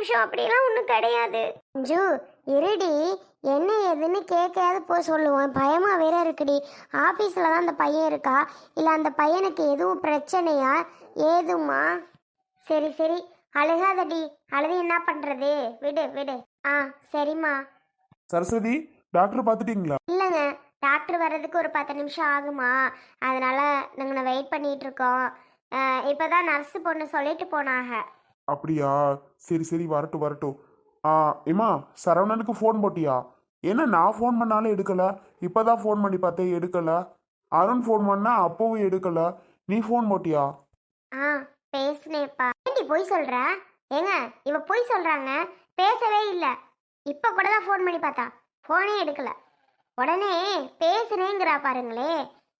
நிமிஷம் அப்படிலாம் ஒன்றும் கிடையாது. ஜூ இருடி என்ன ஏதுன்னு கேட்காது போய் சொல்லுவோம். பயமா வேற இருக்குடி. ஆஃபீஸில் தான் அந்த பையன் இருக்கா? இல்லை அந்த பையனுக்கு எதுவும் பிரச்சனையா? ஏதுமா? சரி சரி. அழுகாதடி. அழுது என்ன பண்ணுறது விடு விடு. ஆ சரிம்மா. சரஸ்வதி டாக்டர் பார்த்துட்டீங்களா? இல்லைங்க. டாக்டர் வர்றதுக்கு ஒரு பத்து நிமிஷம் ஆகுமா? அதனால நாங்கள் வெயிட் பண்ணிட்டு இருக்கோம். அஹ், இப்பதான் நர்ஸ் பொண்ணு சொல்லிட்டு போனாங்க. அப்படியா? சரி சரி வரட்டும் வரட்டும். ஆ ஏமா சரவணனுக்கு ஃபோன் போட்டியா? என்ன நான் ஃபோன் பண்ணாலும் எடுக்கலை? இப்போ தான் ஃபோன் பண்ணி பார்த்தேன் எடுக்கலை. அருண் ஃபோன் பண்ணா அப்பவும் எடுக்கலை. நீ ஃபோன் போட்டியா? ஆ பேசினேப்பா ஏண்டி பொய் சொல்ற? ஏங்க இவ பொய் சொல்றாங்க பேசவே இல்லை. இப்போ கூட தான் ஃபோன் பண்ணி பார்த்தா. ஃபோனே எடுக்கல. உடனே பேசுனேங்கிறா பாருங்களே.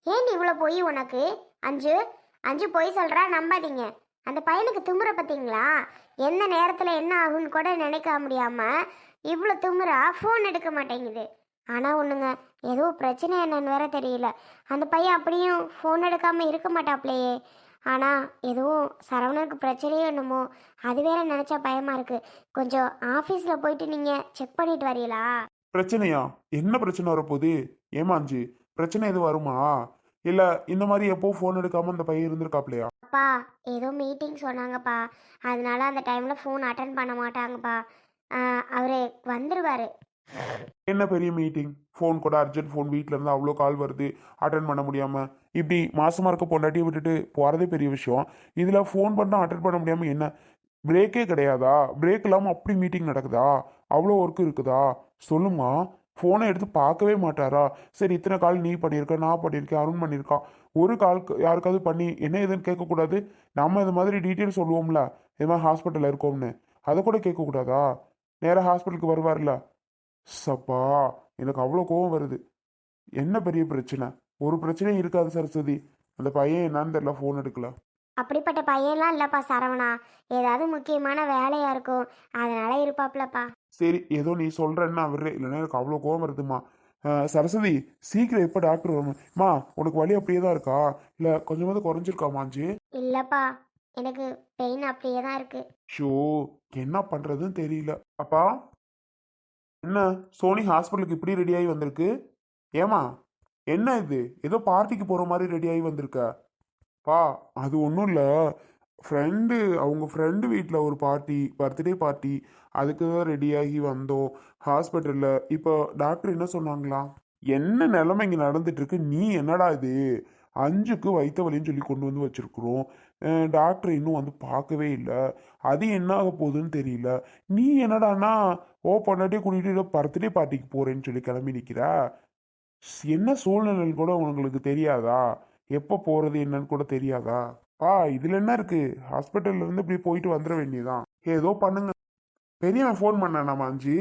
ஏண்டி இவ்வளோ பொய் உனக்கு? அஞ்சு அஞ்சு பொய் சொல்கிறா நம்பாதீங்க. அந்த பையனுக்கு துமுற பார்த்தீங்களா எந்த நேரத்தில் என்ன ஆகும்னு கூட நினைக்க முடியாமல் இவ்வளோ துமுறா ஃபோன் எடுக்க மாட்டேங்குது. ஆனால் ஒன்றுங்க ஏதோ பிரச்சனை என்னன்னு வேற தெரியல. அந்த பையன் அப்படியும் ஃபோன் எடுக்காமல் இருக்க மாட்டாப்லையே. ஆனால் எதுவும் சரவணனுக்கு பிரச்சனையோ என்னமோ அது வேற நினச்சா பயமாக இருக்குது கொஞ்சம் ஆஃபீஸில் போயிட்டு நீங்கள் செக் பண்ணிட்டு வரீங்களா? பிரச்சனையா? என்ன பிரச்சனை வரப்போகுது? ஏமாஞ்சி பிரச்சனை எதுவும் வருமா? இல்லை இந்த மாதிரி எப்போ ஃபோன் எடுக்காமல் அந்த பையன் இருந்திருக்காப்லையா? அப்பா ஏதோ மீட்டிங் சொன்னாங்கப்பா. அதனால அந்த டைமில் ஃபோன் அட்டன் பண்ண மாட்டாங்கப்பா. அவர் வந்துடுவார் என்ன பெரிய மீட்டிங் ஃபோன் கூட அர்ஜென்ட் ஃபோன் வீட்டில் இருந்து அவ்வளோ கால் வருது. அட்டன் பண்ண முடியாமல் இப்படி மாசமாக இருக்க பொண்டாட்டியை விட்டுட்டு போகிறதே பெரிய விஷயம். இதில் ஃபோன் பண்ணால் அட்டன் பண்ண முடியாமல் என்ன? பிரேக்கே கிடையாதா? பிரேக் இல்லாமல் அப்படி மீட்டிங் நடக்குதா? அவ்வளோ ஒர்க் இருக்குதா? சொல்லுமா ஃபோனை எடுத்து பார்க்கவே மாட்டாரா? சரி இத்தனை கால் நீ பண்ணியிருக்க நான் பண்ணியிருக்கேன் அருண் பண்ணியிருக்கான் ஒரு கால் யாருக்காவது பண்ணி என்ன ஏதுன்னு கேட்கக்கூடாது. நம்ம இது மாதிரி டீட்டெயில் சொல்லுவோம்ல. இது மாதிரி ஹாஸ்பிட்டலில் இருக்கோம்னு. அதை கூட கேட்கக்கூடாதா? நேராக ஹாஸ்பிட்டலுக்கு வருவார்ல. சப்பா எனக்கு அவ்வளோ கோவம் வருது. என்ன பெரிய பிரச்சனை? ஒரு பிரச்சனையும் இருக்காது சரஸ்வதி. அந்த பையன் என்னன்னு தெரியல ஃபோன் எடுக்கல. அப்படிப்பட்ட பையன்லாம் இல்லைப்பா சரவணா. ஏதாவது முக்கியமான வேலையாக இருக்கும். அதனால இருப்பாப்லப்பா. சரி ஏதோ நீ சொல்கிறேன்னா விடுறேன். இல்லைன்னா எனக்கு அவ்வளோ கோவம் வருதுமா சரஸ்வதி சீக்கிரம் எப்போ டாக்டர் வரும்மா உனக்கு வலி அப்படியே தான் இருக்கா? இல்லை கொஞ்சமாவது குறைஞ்சிருக்கா மாஞ்சி? இல்லைப்பா எனக்கு பெயின் அப்படியே தான் இருக்குது ஷோ என்ன பண்ணுறதுன்னு தெரியல. அப்பா என்ன சோனி ஹாஸ்பிட்டலுக்கு இப்படி ரெடியாகி வந்திருக்கு? ஏமா என்ன இது? ஏதோ பார்ட்டிக்கு போகிற மாதிரி ரெடியாகி வந்திருக்க. பா அது ஒன்றும் இல்லை. ஃப்ரெண்டு அவங்க ஃப்ரெண்டு வீட்டில் ஒரு பார்ட்டி பர்த்டே பார்ட்டி அதுக்கு தான் ரெடியாகி வந்தோம். ஹாஸ்பிட்டலில் இப்போ டாக்டர் என்ன சொன்னாங்களா? என்ன நிலமை இங்கே நடந்துட்டுருக்கு? நீ என்னடா இது? அஞ்சுக்கு வைத்த வலின்னு சொல்லி கொண்டு வந்து வச்சுருக்குறோம். டாக்டர் இன்னும் வந்து பார்க்கவே இல்லை. அது என்ன ஆக போகுதுன்னு தெரியல. நீ என்னடானா ஓ பொண்டாட்டியே கூட்டிகிட்டு பர்த்டே பார்ட்டிக்கு போகிறேன்னு சொல்லி கிளம்பி நிற்கிற என்ன சூழ்நிலைன்னு கூட உங்களுக்கு தெரியாதா? எப்போ போகிறது என்னன்னு கூட தெரியாதா? பா இதில் என்ன இருக்கு? ஹாஸ்பிட்டல்ல இருந்து இப்படி போயிட்டு வந்துட வேண்டியதான் ஏதோ பண்ணுங்க. பெரியவன் ஃபோன் பண்ணானா அஞ்சு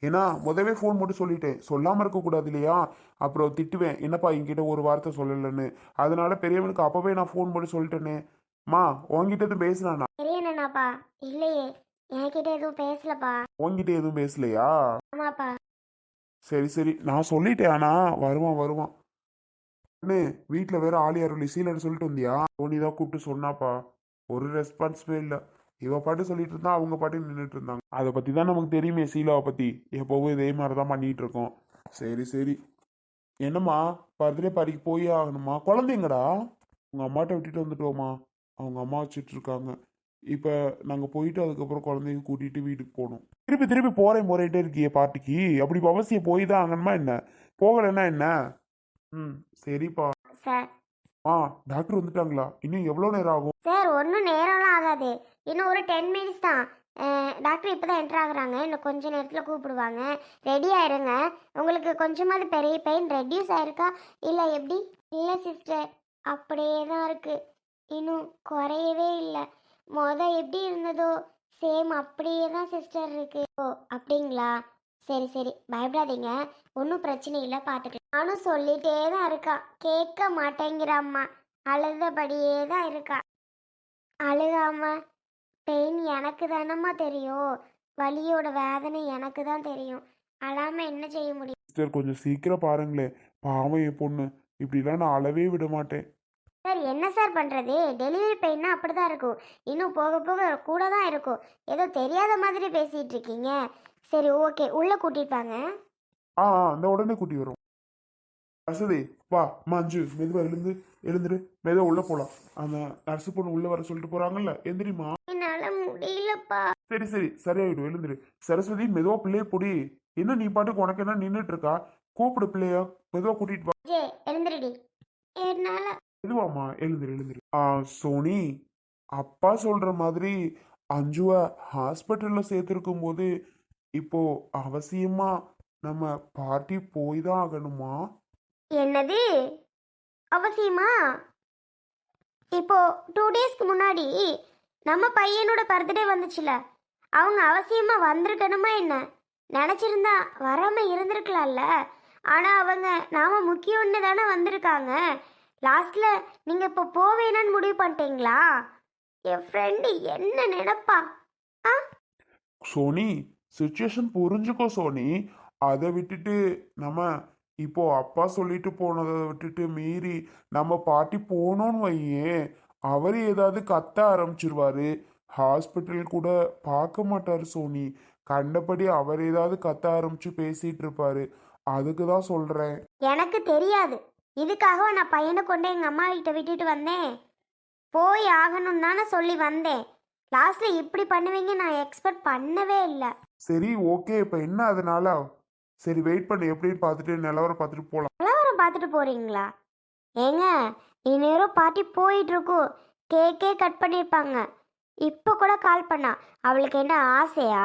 ஏன்னா முதவே ஃபோன் போட்டு சொல்லிட்டேன். சொல்லாமல் இருக்கக்கூடாது இல்லையா? அப்புறம் திட்டுவேன். என்னப்பா என்கிட்ட ஒரு வார்த்தை சொல்லலைன்னு. அதனால பெரியவனுக்கு அப்போவே நான் ஃபோன் போட்டு சொல்லிட்டேனே. மா உன்கிட்ட எதுவும் பேசுனானா? தெரியணாப்பா இல்லையே. என்கிட்ட எதுவும் பேசலப்பா. உன்கிட்ட எதுவும் பேசலையா? ஆமாப்பா. சரி சரி. நான் சொல்லிட்டேன் ஆனா வருவான் வருவான். அண்ணே வீட்டில் வேற ஆளி யாரும் லிசிலன்னு சொல்லிட்டு வந்தியா? தோனி தான் கூப்பிட்டு சொன்னாப்பா. ஒரு ரெஸ்பான்ஸுமே இல்லை. இவ பாட்டு சொல்லிட்டு இருந்தா அவங்க பாட்டு நின்றுட்டு இருந்தாங்க. அதை பற்றி தான் நமக்கு தெரியுமே சீலாவை பற்றி எப்போவும் இதே மாதிரி தான் பண்ணிட்டு இருக்கோம். சரி சரி. என்னம்மா பர்த்டே பாரிக்கு போய் ஆகணுமா? குழந்தைங்கடா? உங்கள் அம்மாட்ட விட்டுட்டு வந்துட்டோமா? அவங்க அம்மா வச்சுட்டு இருக்காங்க. இப்போ நாங்கள் போயிட்டு அதுக்கப்புறம் குழந்தைங்க கூட்டிகிட்டு வீட்டுக்கு போகணும். திருப்பி திருப்பி போகிறேன் போறேன்ட்டே இருக்கியே பாட்டிக்கு அப்படி அவசியம் போய் தான் ஆகணுமா என்ன? போகலைன்னா என்ன? ம். சரிப்பா. சார். ஆ டாக்டர் வந்துட்டாங்களா? இன்னும் எவ்வளோ நேரம் ஆகும்? சார் ஒன்றும் நேரம்லாம் ஆகாது. இன்னும் ஒரு டென் மினிட்ஸ் தான். டாக்டர் இப்போ தான் என்ட்ரு ஆகுறாங்க. இன்னும் கொஞ்ச நேரத்தில் கூப்பிடுவாங்க. ரெடி ஆயிருங்க. உங்களுக்கு கொஞ்சமாவது பெரிய பெயின் ரெடியூஸ் ஆயிருக்கா? இல்லை எப்படி? இல்லை சிஸ்டர் அப்படியே தான் இருக்கு. இன்னும் குறையவே இல்லை. மொத எப்படி இருந்ததோ சேம் அப்படியே தான் சிஸ்டர் இருக்கு. ஓ அப்படிங்களா? சரி சரி. பயப்படாதீங்க. ஒன்றும் பிரச்சனை இல்லை பார்த்துக்கலாம் நானும் சொல்லிட்டே தான் இருக்கா. கேட்க மாட்டேங்கிற அம்மா அழுதபடியே தான் இருக்கா. அழுகாம பெயின் எனக்கு தானம்மா தெரியும். வலியோட வேதனை எனக்கு தான் தெரியும். அழாம என்ன செய்ய முடியும்? சிஸ்டர் கொஞ்சம் சீக்கிரம் பாருங்களேன் பாவம் என் பொண்ணு. இப்படிலாம் நான் அளவே விட மாட்டேன். சார் என்ன சார் பண்ணுறது டெலிவரி பெயின்னா அப்படி தான் இருக்கும். இன்னும் போக போக கூட தான் இருக்கும். ஏதோ தெரியாத மாதிரி பேசிகிட்டு இருக்கீங்க. சரி ஓகே. உள்ளே கூட்டிட்டு வாங்க. ஆ, அந்த உடனே கூட்டி வரும் வசதி வா மஞ்சு மெதுவா எழுந்து எழுந்துரு மெதுவா உள்ள போலாம். அந்த நர்ஸு பொண்ணு உள்ள வர சொல்லிட்டு போறாங்கல்ல எந்திரிமா என்னால் முடியலப்பா. சரி சரி சரியாயிடும் எழுந்துரு. சரஸ்வதி மெதுவா பிள்ளைய பொடி. என்ன நீ பாட்டுக்கு உனக்கு என்ன நின்றுட்டு இருக்கா? கூப்பிடு பிள்ளைய மெதுவா கூட்டிட்டு வா. எழுந்துருடி. என்னால் மெதுவாம்மா எழுந்துரு எழுந்துரு. ஆ சோனி அப்பா சொல்ற மாதிரி அஞ்சுவை ஹாஸ்பிட்டல்ல சேர்த்துருக்கும் போது இப்போ அவசியமா நம்ம பார்ட்டி போய் தான் ஆகணுமா? என்னது? அவசியமா? இப்போ டூ டேஸ்க்கு முன்னாடி நம்ம பையனோட பர்த்டே வந்துச்சுல. அவங்க அவசியமா வந்திருக்கணுமா என்ன? நினச்சிருந்தா வராம இருந்திருக்கலாம்ல. ஆனா அவங்க நாம முக்கியம்னு தானே வந்திருக்காங்க. லாஸ்ட்ல நீங்க இப்போ போவேனான்னு முடிவு பண்ணிட்டீங்களா? என் ஃப்ரெண்டு என்ன நினைப்பா? ஆ? சோனி சுச்சுவேஷன் புரிஞ்சுக்கோ சோனி. அதை விட்டுட்டு நம்ம இப்போ அப்பா சொல்லிட்டு போனதை விட்டுட்டு மீறி நம்ம பாட்டி போனோம்னு வையேன் அவர் ஏதாவது கத்த ஆரம்பிச்சிருவாரு. ஹாஸ்பிட்டல் கூட பார்க்க மாட்டார் சோனி. கண்டபடி அவர் ஏதாவது கத்த ஆரம்பிச்சு பேசிட்டு இருப்பாரு. அதுக்கு தான் சொல்றேன். எனக்கு தெரியாது. இதுக்காக நான் பையனை கொண்டு எங்கள் அம்மா கிட்ட விட்டுட்டு வந்தேன். போய் ஆகணும்னு தானே சொல்லி வந்தேன். லாஸ்ட்டில் இப்படி பண்ணுவீங்க நான் எக்ஸ்பெக்ட் பண்ணவே இல்லை. சரி ஓகே இப்போ என்ன அதனால? சரி வெயிட் பண்ணு. எப்படின்னு பார்த்துட்டு நிலவரம் பார்த்துட்டு போகலாம் நிலவரம் பார்த்துட்டு போகிறீங்களா ஏங்க இந்நேரம் பாட்டி போயிட்டுருக்கும். கேக்கே கட் பண்ணியிருப்பாங்க இப்போ கூட கால் பண்ணா. அவளுக்கு என்ன ஆசையா?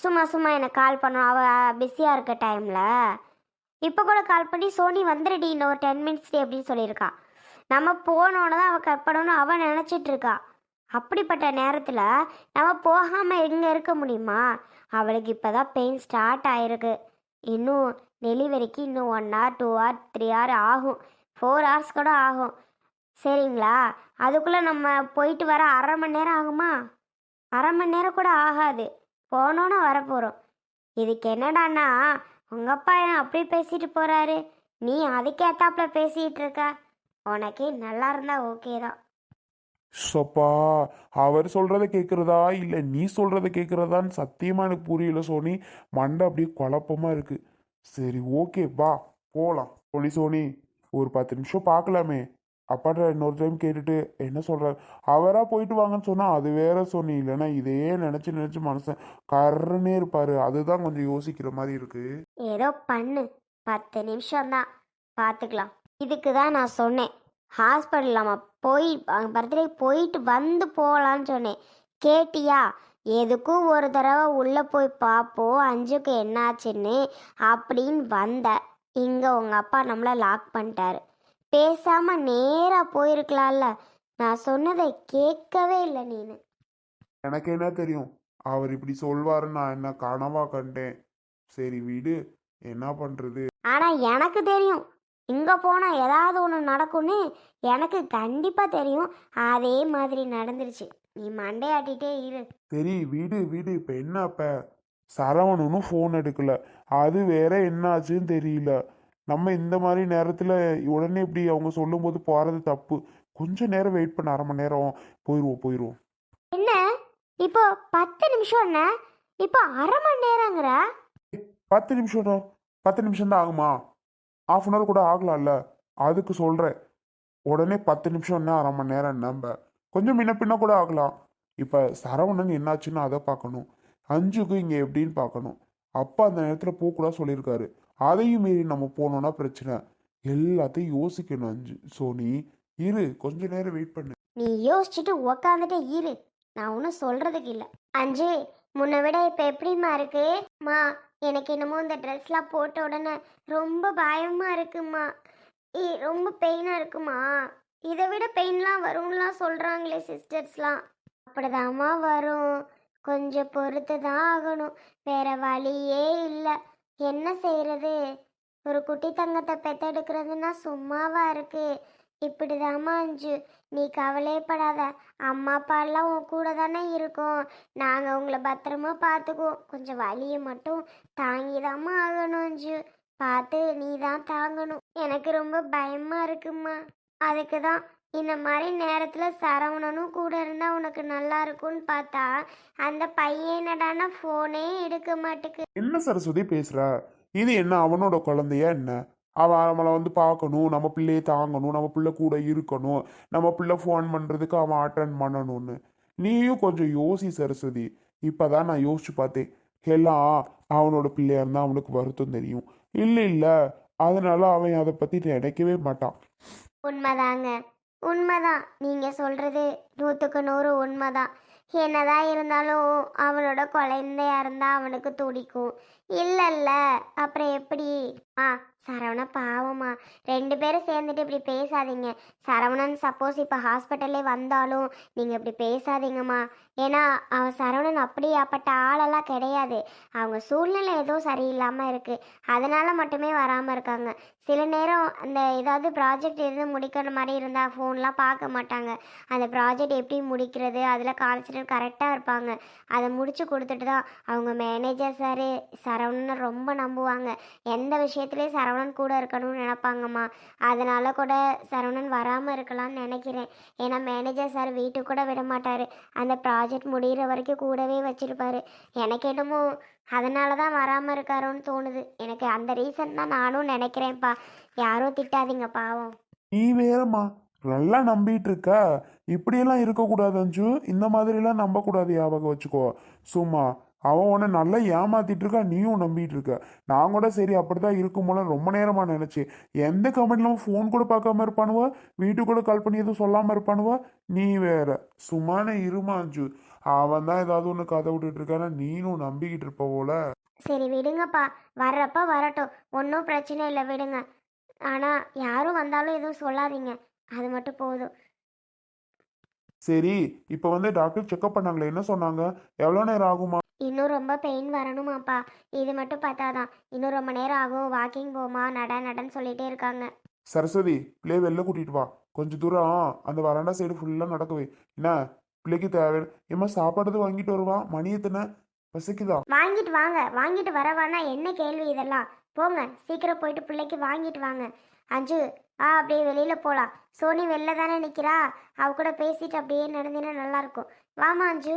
சும்மா சும்மா எனக்கு கால் பண்ணணும் அவள் பிஸியாக இருக்க டைமில் இப்போ கூட கால் பண்ணி சோனி வந்துடுடி இன்னும் ஒரு டென் மினிட்ஸ் அப்படின்னு சொல்லியிருக்கா. நம்ம போனோன்னு தான் அவள் கட் பண்ணணும்னு அவள் நினச்சிட்டு இருக்கா. அப்படிப்பட்ட நேரத்தில் நம்ம போகாமல் எங்கே இருக்க முடியுமா? அவளுக்கு இப்போ தான் பெயின் ஸ்டார்ட் ஆயிருக்கு. இன்னும் டெலிவரிக்கு இன்னும் one hour two hour three hour ஆகும். ஃபோர் ஹவர்ஸ் கூட ஆகும். சரிங்களா? அதுக்குள்ளே நம்ம போயிட்டு வர அரை மணி நேரம் ஆகுமா? அரை மணி நேரம் கூட ஆகாது. போனோன்னு வரப்போகிறோம் இதுக்கு என்னடான்னா உங்கள் அப்பா என்ன அப்படி பேசிட்டு போகிறாரு நீ அதுக்கேத்தாப்புல பேசிகிட்டு இருக்க. உனக்கு நல்லா இருந்தால் ஓகே தான். சொப்பா அவர் சொல்றத கேட்குறதா இல்லை நீ சொல்றத கேட்குறதான்னு சத்தியமா எனக்கு புரியல சோனி. மண்டை அப்படியே குழப்பமா இருக்கு. சரி ஓகே வா போகலாம் சொல்லி சோனி ஒரு பத்து நிமிஷம் பார்க்கலாமே அப்பாட்ட இன்னொரு டைம் கேட்டுட்டு என்ன சொல்றாரு? அவரா போயிட்டு வாங்கன்னு சொன்னா அது வேற சோனி. இல்லைன்னா இதையே நினைச்சு நினைச்சு மனசன் கருன்னே இருப்பாரு. அதுதான் கொஞ்சம் யோசிக்கிற மாதிரி இருக்கு. ஏதோ பண்ணு. பத்து நிமிஷம்தான். பார்த்துக்கலாம் இதுக்கு தான் நான் சொன்னேன். ஹாஸ்பிட்டல் நம்ம போய் பர்த்டே போயிட்டு வந்து போகலான்னு சொன்னேன். கேட்டியா எதுக்கும் ஒரு தடவை உள்ளே போய் பார்ப்போம் அஞ்சுக்கு என்னாச்சுன்னு அப்படின்னு வந்த. இங்கே உங்கள் அப்பா நம்மளை லாக் பண்ணிட்டாரு. பேசாமல் நேராக போயிருக்கலாம்ல. நான் சொன்னதை கேட்கவே இல்லை நீனு. எனக்கு என்ன தெரியும்? அவர் இப்படி சொல்வாருன்னு நான் என்ன கனவா கண்டேன். சரி விடு என்ன பண்றது? ஆனால் எனக்கு தெரியும். இங்கே போனால் ஏதாவது ஒன்று நடக்கும்னு எனக்கு கண்டிப்பாக தெரியும். அதே மாதிரி நடந்துருச்சு. நீ மண்டையாட்டிகிட்டே இரு. சரி வீடு வீடு. இப்போ என்ன அப்ப? சரவணனும் ஃபோன் எடுக்கல. அது வேற என்ன ஆச்சுன்னு தெரியல. நம்ம இந்த மாதிரி நேரத்தில் உடனே இப்படி அவங்க சொல்லும்போது போகிறது தப்பு. கொஞ்சம் நேரம் வெயிட் பண்ண. அரை மணி நேரம். போயிடுவோம் போயிடுவோம் என்ன? இப்போ பத்து நிமிஷம் என்ன? இப்போ அரை மணி நேரங்கிற பத்து நிமிஷம் பத்து நிமிஷம் தான் ஆகுமா? ஆஃப் அன் ஹவர் கூட ஆகலாம்ல? அதுக்கு சொல்கிறேன் உடனே பத்து நிமிஷம் என்ன அரை மணி நேரம் நம்ம கொஞ்சம் முன்ன பின்ன கூட ஆகலாம். இப்போ சரவணன் என்னாச்சுன்னு அதை பார்க்கணும். அஞ்சுக்கு இங்கே எப்படின்னு பார்க்கணும். அப்பா அந்த நேரத்தில் போகக்கூடாது சொல்லியிருக்காரு. அதையும் மீறி நம்ம போனோம்னா பிரச்சனை. எல்லாத்தையும் யோசிக்கணும் அஞ்சு. சோனி இரு. கொஞ்ச நேரம் வெயிட் பண்ணு. நீ யோசிச்சுட்டு உக்காந்துட்டே இரு. நான் ஒன்றும் சொல்றதுக்கு இல்லை. அஞ்சு முன்னை விட இப்போ எப்படிம்மா இருக்கு? மா எனக்கு என்னமோ இந்த ட்ரெஸ்லாம் போட்ட உடனே ரொம்ப பயமாக இருக்குமா. ரொம்ப பெயினாக இருக்குமா. இதை விட பெயின்லாம் வரும்லாம் சொல்கிறாங்களே சிஸ்டர்ஸ்லாம் அப்படிதாம்மா வரும். கொஞ்சம் பொறுத்து தான் ஆகணும். வேற வழியே இல்லை. என்ன செய்கிறது ஒரு குட்டி தங்கத்தை பெத்தெடுக்கிறதுனா சும்மாவா இருக்குது இப்படிதாம்மா அஞ்சு. நீ கவலையப்படாத அம்மா அப்பாலாம் உன் கூட தானே இருக்கும். நாங்கள் உங்களை பத்திரமா பார்த்துக்குவோம் கொஞ்சம் வலியை மட்டும் தாங்கிதாம்மா ஆகணும் அஞ்சு. பார்த்து நீ தான் தாங்கணும். எனக்கு ரொம்ப பயமாக இருக்குமா அதுக்கு தான் இந்த மாதிரி நேரத்தில் சரவணனும் கூட இருந்தால் உனக்கு நல்லா இருக்கும்னு பார்த்தா அந்த பையன் ஃபோனே எடுக்க மாட்டேக்கு. என்ன சரஸ்வதி பேசுற? இது என்ன அவனோட குழந்தையா என்ன? அவன் நம்மளை வந்து பார்க்கணும். நம்ம பிள்ளையை தாங்கணும். நம்ம பிள்ளை கூட இருக்கணும். நம்ம பிள்ளை ஃபோன் பண்ணுறதுக்கு அவன் அட்டன் பண்ணணும்னு. நீயும் கொஞ்சம் யோசி சரஸ்வதி. இப்போதான் நான் யோசிச்சு பார்த்தேன். எல்லாம் அவனோட பிள்ளையாக இருந்தால் அவனுக்கு வருத்தம் தெரியும். இல்லை இல்லை. அதனால அவன் அதை பற்றி நினைக்கவே மாட்டான். உண்மைதாங்க. உண்மைதான். நீங்கள் சொல்கிறது நூற்றுக்கு நூறு உண்மைதான். என்னதான் இருந்தாலும் அவனோட குழந்தையா இருந்தால் அவனுக்கு துடிக்கும். இல்லைல்ல. அப்புறம் எப்படி? ஆ சரவண பாவமா ரெண்டு பேரும் சேர்ந்துட்டு இப்படி பேசாதீங்க. சரவணன் சப்போஸ் இப்போ ஹாஸ்பிட்டல்லே வந்தாலும் நீங்கள் இப்படி பேசாதீங்கம்மா. ஏன்னா அவன் சரவணன் அப்படி அப்பட்ட ஆளெல்லாம் கிடையாது. அவங்க சூழ்நிலை ஏதோ சரியில்லாமல் இருக்குது அதனால மட்டுமே வராமல் இருக்காங்க. சில நேரம் அந்த ஏதாவது ப்ராஜெக்ட் எதுவும் முடிக்கிற மாதிரி இருந்தால் ஃபோன்லாம் பார்க்க மாட்டாங்க. அந்த ப்ராஜெக்ட் எப்படி முடிக்கிறது? அதில் கான்சன்ட்ரேட் கரெக்டாக இருப்பாங்க. அதை முடிச்சு கொடுத்துட்டு தான் அவங்க மேனேஜர் சார் சரவணனை ரொம்ப நம்புவாங்க. எந்த விஷயத்துலேயும் சரவணன் கூட இருக்கணும்னு நினைப்பாங்கம்மா. அதனால கூட சரவணன் வராமல் இருக்கலாம்னு நினைக்கிறேன். ஏன்னா மேனேஜர் சார் வீட்டுக்கு கூட விட மாட்டார். அந்த ப்ராஜெக்ட் முடிகிற வரைக்கும் கூடவே வச்சிருப்பாரு. எனக்கு என்னமோ அதனால தான் வராமல் இருக்காரோன்னு தோணுது. எனக்கு அந்த ரீசன் தான் நானும் நினைக்கிறேன்ப்பா. யாரும் திட்டாதீங்க பாவம். நீ வேறம்மா. நல்லா நம்பிட்டு இருக்க இப்படியெல்லாம் இருக்கக்கூடாது அஞ்சு. இந்த மாதிரிலாம் நம்பக்கூடாது ஞாபகம் வச்சுக்கோ. சும்மா அவன் உன்னை நல்லா ஏமாத்திட்டு இருக்கா நீயும் நம்பிட்டு இருக்க நான் கூட சரி அப்படிதான் இருக்குமோல ரொம்ப நேரமா நினைச்சேன் எந்த கமெண்ட்லாம் ஃபோன் கூட பார்க்காம இருப்பானுவ? வீட்டுக்கு கூட கால் பண்ணி எதுவும் சொல்லாம இருப்பானுவ? நீ வேற. சும்மான இருமா அஞ்சு அவன் தான் ஏதாவது ஒன்று கதை விட்டுட்டு இருக்கானா? நீனும் நம்பிக்கிட்டு இருப்ப போல. சரி விடுங்கப்பா. வர்றப்ப வரட்டும். ஒன்றும் பிரச்சனை இல்லை விடுங்க. ஆனால் யாரும் வந்தாலும் எதுவும் சொல்லாதீங்க. அது மட்டும் போதும். சரி இப்போ வந்து டாக்டர் செக்அப் பண்ணாங்களே என்ன சொன்னாங்க? எவ்வளோ நேரம் ஆகுமா? இன்னும் ரொம்ப பெயின் வரணுமாப்பா. இது மட்டும் பார்த்தாதான் இன்னும் ரொம்ப நேரம் ஆகும். வாக்கிங் போமா நட நடன்னு சொல்லிட்டே இருக்காங்க. சரஸ்வதி பிள்ளைய வெளில கூட்டிட்டு வா. கொஞ்ச தூரம் அந்த வராண்டா சைடு ஃபுல்லாக நடக்கவே என்ன? பிள்ளைக்கு தேவை. ஏமா சாப்பாடு வாங்கிட்டு வருவா? மணி எத்தனை? பசிக்குதா? வாங்கிட்டு வாங்க. வாங்கிட்டு வரவானா என்ன கேள்வி இதெல்லாம்? போங்க. சீக்கிரம் போயிட்டு பிள்ளைக்கு வாங்கிட்டு வாங்க. அஞ்சு ஆ அப்படியே வெளியில் போகலாம் சோனி வெளில தானே நிற்கிறா அவ கூட பேசிட்டு அப்படியே நடந்தீங்கன்னா நல்லாயிருக்கும் வாமா அஞ்சு.